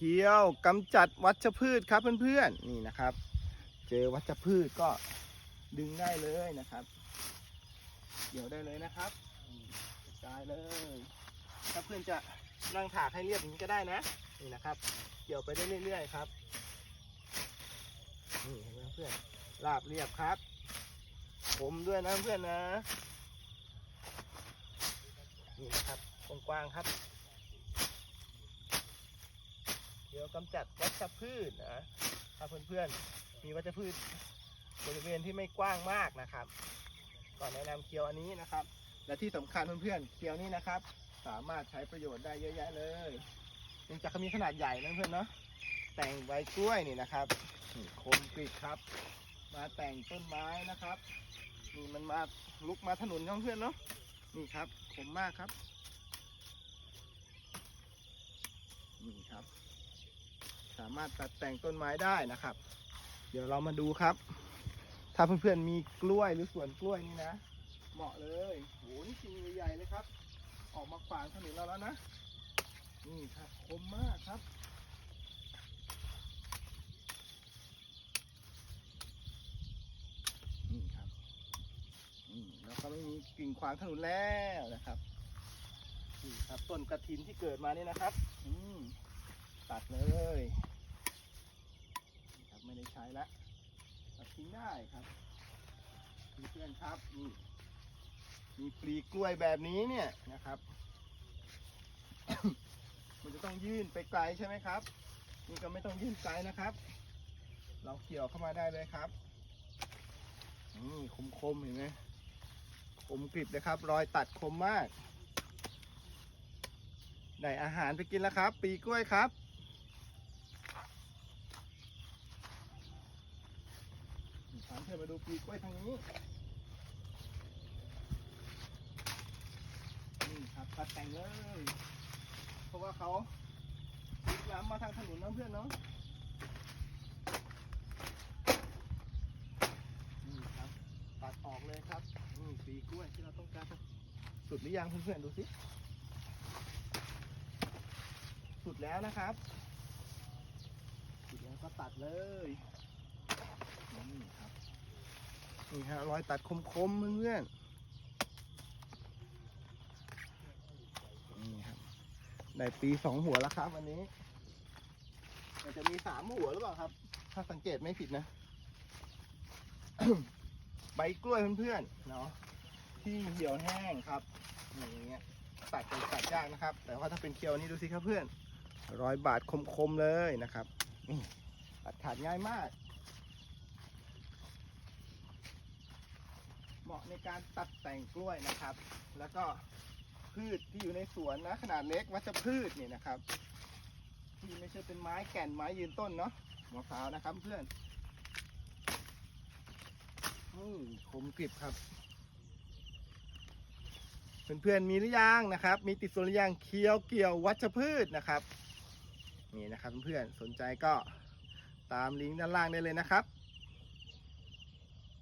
เคี้ยวกำจัดวัชพืชครับเพื่อนๆนี่นะครับ เจอวัชพืชก็ดึงได้เลยนะครับเกี่ยวได้เลยนะครับกระจายเลย ถ้าเพื่อนจะนั่งถากให้เรียบอย่างนี้ก็ได้นะ นี่นะครับ เกี่ยวไปได้เรื่อยๆครับ นี่เห็นไหมเพื่อนราบเรียบครับ ผมด้วยนะเพื่อนนะ นี่นะครับกว้างๆครับ เดี๋ยวกำจัดวัชพืชนะถ้าเพื่อนๆมีวัชพืชบริเวณที่ไม่กว้างมากนะครับก่อนแนะนำเคียวอันนี้นะครับ และที่สำคัญเพื่อนๆเคียวนี้นะครับ สามารถใช้ประโยชน์ได้เยอะแยะเลยเนื่องจากเขามีขนาดใหญ่นะเพื่อนเนาะแต่งใบกล้วยนี่นะครับนี่คมกริบครับ มาแต่งต้นไม้นะครับนี่มันมาลุกมาถนนของเพื่อนเนาะนี่ครับคมมากครับนี่ครับ สามารถตัดแต่งต้นไม้ได้นะครับ เดี๋ยวเรามาดูครับ ถ้าเพื่อนๆมีกล้วยหรือสวนกล้วยนี่นะ เหมาะเลยโหนี่จริงใหญ่เลยครับ ออกมาขวางถนนเราแล้วนะ นี่ครับคมมากครับนี่ครับแล้วก็ไม่มีกิ่งขวางถนนแล้วนะครับนี่ครับต้นกระถินที่เกิดมานี่นะครับ อืม ตัดเลยครับไม่ได้ใช้ละตัดทิ้งได้ครับเพื่อนครับนี่มีปลีกล้วยแบบนี้เนี่ยนะครับ มันจะต้องยื่นไปไกลใช่ไหมครับ นี่ก็ไม่ต้องยื่นไกลนะครับ เราเกี่ยวเข้ามาได้เลยครับนี่คมๆเห็นไหมคมกริบเลยครับ รอยตัดคมมากได้อาหารไปกินแล้วครับ ปีกล้วยครับ ถา มาดูปีกล้วยทางนี้นี่ครับตัดแต่งเลย เพราะว่าเขาลุกล้ำมาทางถนนนะเพื่อนเนาะนี่ครับตัดออกเลยครับนี่ปีกล้วยที่เราต้องการสุดหรือยังเพื่อนๆดูสิสุดแล้วนะครับสุดแล้วก็ตัดเลยนี่ครับ นี่ฮะรอยตัดคมๆเพื่อนๆนี่ครับได้ปีสองหัวแล้วครับวันนี้มันจะมีสามหัวหรือเปล่าครับ ถ้าสังเกตไม่ผิดนะ ใบกล้วยเพื่อนๆเนาะที่เหี่ยวแห้งครับอย่างเงี้ยตัดตัดยากนะครับ แต่ว่าถ้าเป็นเคียวนี้ดูสิครับเพื่อนรอยบาดคมๆเลยนะครับตัดขาดง่ายมาก เหมาะในการตัดแต่งกล้วยนะครับ แล้วก็พืชที่อยู่ในสวนนะขนาดเล็กวัชพืชนี่นะครับ ที่ไม่ใช่เป็นไม้แก่นไม้ยืนต้นเนาะมะพร้าวนะครับเพื่อนอืมคมกริบครับ เพื่อนๆมีหรือยังนะครับ มีติดส่วนหรือยังเคี้ยวเกี่ยววัชพืชนะครับ นี่นะครับเพื่อนๆสนใจก็ตามลิงก์ด้านล่างได้เลยนะครับ